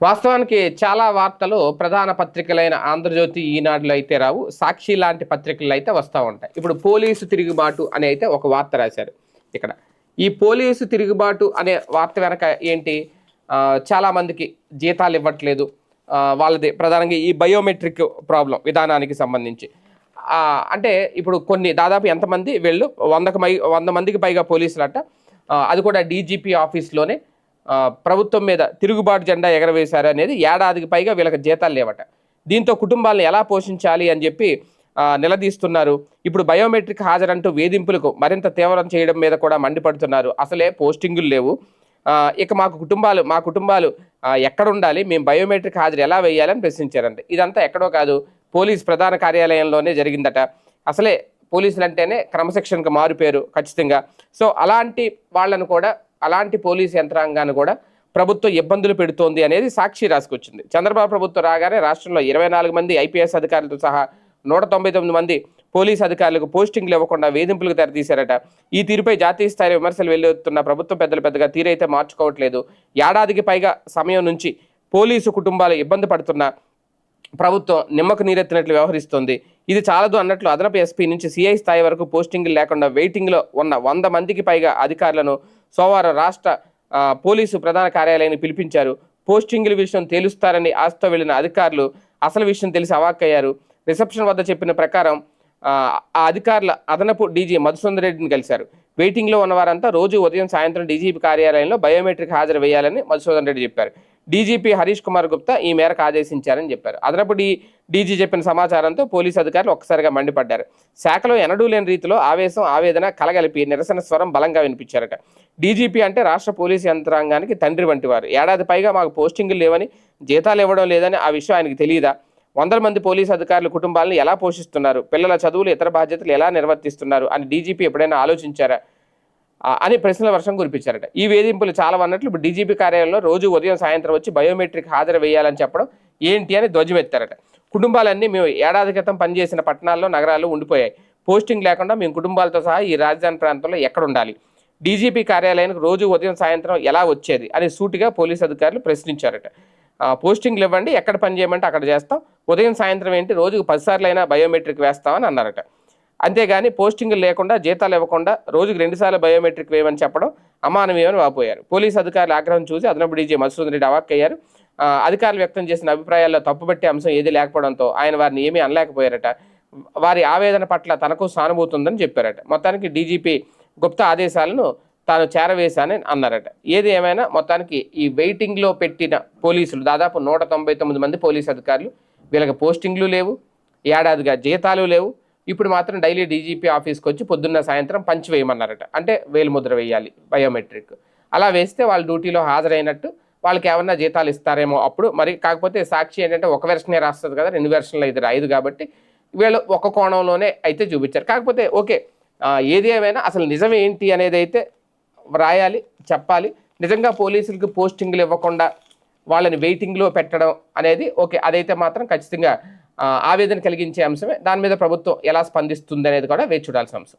వాస్తవానికి చాలా వార్తలు ప్రధాన పత్రికలైన ఆంధ్రజ్యోతి ఈనాడులో అయితే రావు. సాక్షి లాంటి పత్రికలు అయితే వస్తూ ఉంటాయి. ఇప్పుడు పోలీసు తిరుగుబాటు అని అయితే ఒక వార్త రాశారు ఇక్కడ. ఈ పోలీసు తిరుగుబాటు అనే వార్త వెనక ఏంటి? చాలామందికి జీతాలు ఇవ్వట్లేదు. వాళ్ళది ప్రధానంగా ఈ బయోమెట్రిక్ ప్రాబ్లం విధానానికి సంబంధించి. అంటే ఇప్పుడు కొన్ని దాదాపు ఎంతమంది వెళ్ళు? వందకు మై వంద మందికి పైగా పోలీసులు ఆ, అది కూడా డీజీపీ ఆఫీస్లోనే ప్రభుత్వం మీద తిరుగుబాటు జెండా ఎగరవేశారు అనేది ఏడాదికి పైగా వీళ్ళకి జీతాలు లేవట. దీంతో కుటుంబాలను ఎలా పోషించాలి అని చెప్పి నిలదీస్తున్నారు. ఇప్పుడు బయోమెట్రిక్ హాజరంటూ వేధింపులకు మరింత తీవ్రం చేయడం మీద కూడా మండిపడుతున్నారు. అసలే పోస్టింగులు లేవు. ఇక మాకు కుటుంబాలు మా కుటుంబాలు ఎక్కడుండాలి ఎక్కడ ఉండాలి? మేము బయోమెట్రిక్ హాజరు ఎలా వేయాలని ప్రశ్నించారంట. ఇదంతా ఎక్కడో కాదు పోలీస్ ప్రధాన కార్యాలయంలోనే జరిగిందట. అసలే పోలీసులు అంటేనే క్రమశిక్షణకు మారుపేరు ఖచ్చితంగా. సో అలాంటి వాళ్ళను కూడా అలాంటి పోలీస్ యంత్రాంగాన్ని కూడా ప్రభుత్వం ఇబ్బందులు పెడుతోంది అనేది సాక్షి రాసుకొచ్చింది. చంద్రబాబు ప్రభుత్వం రాగానే రాష్ట్రంలో ఇరవై నాలుగు మంది ఐపీఎస్ అధికారులతో సహా నూట తొంభై తొమ్మిది మంది పోలీస్ అధికారులకు పోస్టింగ్లు ఇవ్వకుండా వేధింపులకు తెరతీశారట ఈ తీరుపై జాతీయ స్థాయి విమర్శలు వెల్లువెత్తున్న ప్రభుత్వం పెద్దలు పెద్దగా తీరైతే మార్చుకోవట్లేదు. ఏడాదికి పైగా సమయం నుంచి పోలీసు కుటుంబాలు ఇబ్బంది పడుతున్న ప్రభుత్వం నిమ్మకు నీరెత్తినట్లు వ్యవహరిస్తోంది. ఇది చాలదు అన్నట్లు అదనపు ఎస్పీ నుంచి సిఐ స్థాయి వరకు పోస్టింగ్లు లేకుండా వెయిటింగ్లో ఉన్న వంద మందికి పైగా అధికారులను సోమవారం రాష్ట్ర పోలీసు ప్రధాన కార్యాలయాన్ని పిలిపించారు. పోస్టింగుల విషయం తేలుస్తారని ఆశతో వెళ్ళిన అధికారులు అసలు విషయం తెలిసి అవాక్కయ్యారు. రిసెప్షన్ వద్ద చెప్పిన ప్రకారం ఆ అధికారుల అదనపు డీజీ మధుసూందర్ రెడ్డిని కలిశారు. వెయిటింగ్లో ఉన్న వారంతా రోజు ఉదయం సాయంత్రం డీజీపీ కార్యాలయంలో బయోమెట్రిక్ హాజరు వేయాలని మధుసూదన్ రెడ్డి చెప్పారు. డీజీపీ హరీష్ కుమార్ గుప్తా ఈ మేరకు ఆదేశించారని చెప్పారు. అదనపు డీ డీజీ చెప్పిన సమాచారంతో పోలీసు అధికారులు ఒక్కసారిగా మండిపడ్డారు. శాఖలో ఎనడూ లేని రీతిలో ఆవేశం ఆవేదన కలగలిపి నిరసన స్వరం బలంగా వినిపించారట. డీజీపీ అంటే రాష్ట్ర పోలీసు యంత్రాంగానికి తండ్రి వంటి వారు. ఏడాది పైగా మాకు పోస్టింగులు లేవని జీతాలు ఇవ్వడం లేదని ఆ విషయం ఆయనకి తెలియదా? వందల మంది పోలీసు అధికారులు కుటుంబాలను ఎలా పోషిస్తున్నారు? పిల్లల చదువులు ఇతర బాధ్యతలు ఎలా నిర్వర్తిస్తున్నారు? అని డీజీపీ ఎప్పుడైనా ఆలోచించారా? అని ప్రశ్నల వర్షం కురిపించారట. ఈ వేధింపులు చాలా అన్నట్లు ఇప్పుడు డీజీపీ కార్యాలయంలో రోజు ఉదయం సాయంత్రం వచ్చి బయోమెట్రిక్ హాజరు వేయాలని చెప్పడం ఏంటి అని ధ్వజమెత్తారట. కుటుంబాలన్నీ మేము ఏడాది క్రితం పనిచేసిన పట్టణాల్లో నగరాల్లో ఉండిపోయాయి. పోస్టింగ్ లేకుండా మేము కుటుంబాలతో సహా ఈ రాజధాని ప్రాంతంలో ఎక్కడ ఉండాలి డీజీపీ కార్యాలయానికి రోజు ఉదయం సాయంత్రం ఎలా వచ్చేది అని సూటిగా పోలీస్ అధికారులు ప్రశ్నించారట. పోస్టింగ్లు ఇవ్వండి ఎక్కడ పని చేయమంటే అక్కడ చేస్తాం. ఉదయం సాయంత్రం ఏంటి? రోజుకు పదిసార్లు అయినా బయోమెట్రిక్ వేస్తామని అన్నారట. అంతేగాని పోస్టింగ్లు లేకుండా జీతాలు ఇవ్వకుండా రోజుకు రెండుసార్లు బయోమెట్రిక్ వేయమని చెప్పడం అమానవీయమని వాపోయారు పోలీసు అధికారుల ఆగ్రహం చూసి అదనపు డీజీ మధుసూదన్ రెడ్డి అవాక్కయ్యారు అధికారులు వ్యక్తం చేసిన అభిప్రాయాల్లో తప్పుపట్టే అంశం ఏది లేకపోవడంతో ఆయన వారిని ఏమీ అనలేకపోయారట. వారి ఆవేదన పట్ల తనకు సానుభూతి ఉందని చెప్పారట. మొత్తానికి డీజీపీ గుప్తా ఆదేశాలను తాను చేరవేశానని అన్నారట. ఏది ఏమైనా మొత్తానికి ఈ వెయిటింగ్లో పెట్టిన పోలీసులు దాదాపు నూట తొంభై తొమ్మిది మంది పోలీసు అధికారులు వీళ్ళకి పోస్టింగ్లు లేవు ఏడాదిగా జీతాలు లేవు ఇప్పుడు మాత్రం డైలీ డీజీపీ ఆఫీస్కి వచ్చి పొద్దున్న సాయంత్రం పంచి వేయమన్నారట. అంటే వేలుముద్ర వేయాలి బయోమెట్రిక్. అలా వేస్తే వాళ్ళు డ్యూటీలో హాజరైనట్టు వాళ్ళకి ఏమన్నా జీతాలు ఇస్తారేమో అప్పుడు. మరి కాకపోతే సాక్షి ఏంటంటే ఒక వెర్షనే రాస్తుంది కదా రెండు వెర్షన్లు ఇది రాయదు కాబట్టి వీళ్ళు ఒక కోణంలోనే అయితే చూపించారు. కాకపోతే ఓకే ఏది ఏమైనా అసలు నిజం ఏంటి అనేది అయితే రాయాలి చెప్పాలి. నిజంగా పోలీసులకు పోస్టింగ్లు ఇవ్వకుండా వాళ్ళని వెయిటింగ్లో పెట్టడం అనేది ఓకే అదైతే మాత్రం ఖచ్చితంగా ఆవేదన కలిగించే అంశమే. దాని మీద ప్రభుత్వం ఎలా స్పందిస్తుంది అనేది కూడా వేచి చూడాల్సిన అంశం.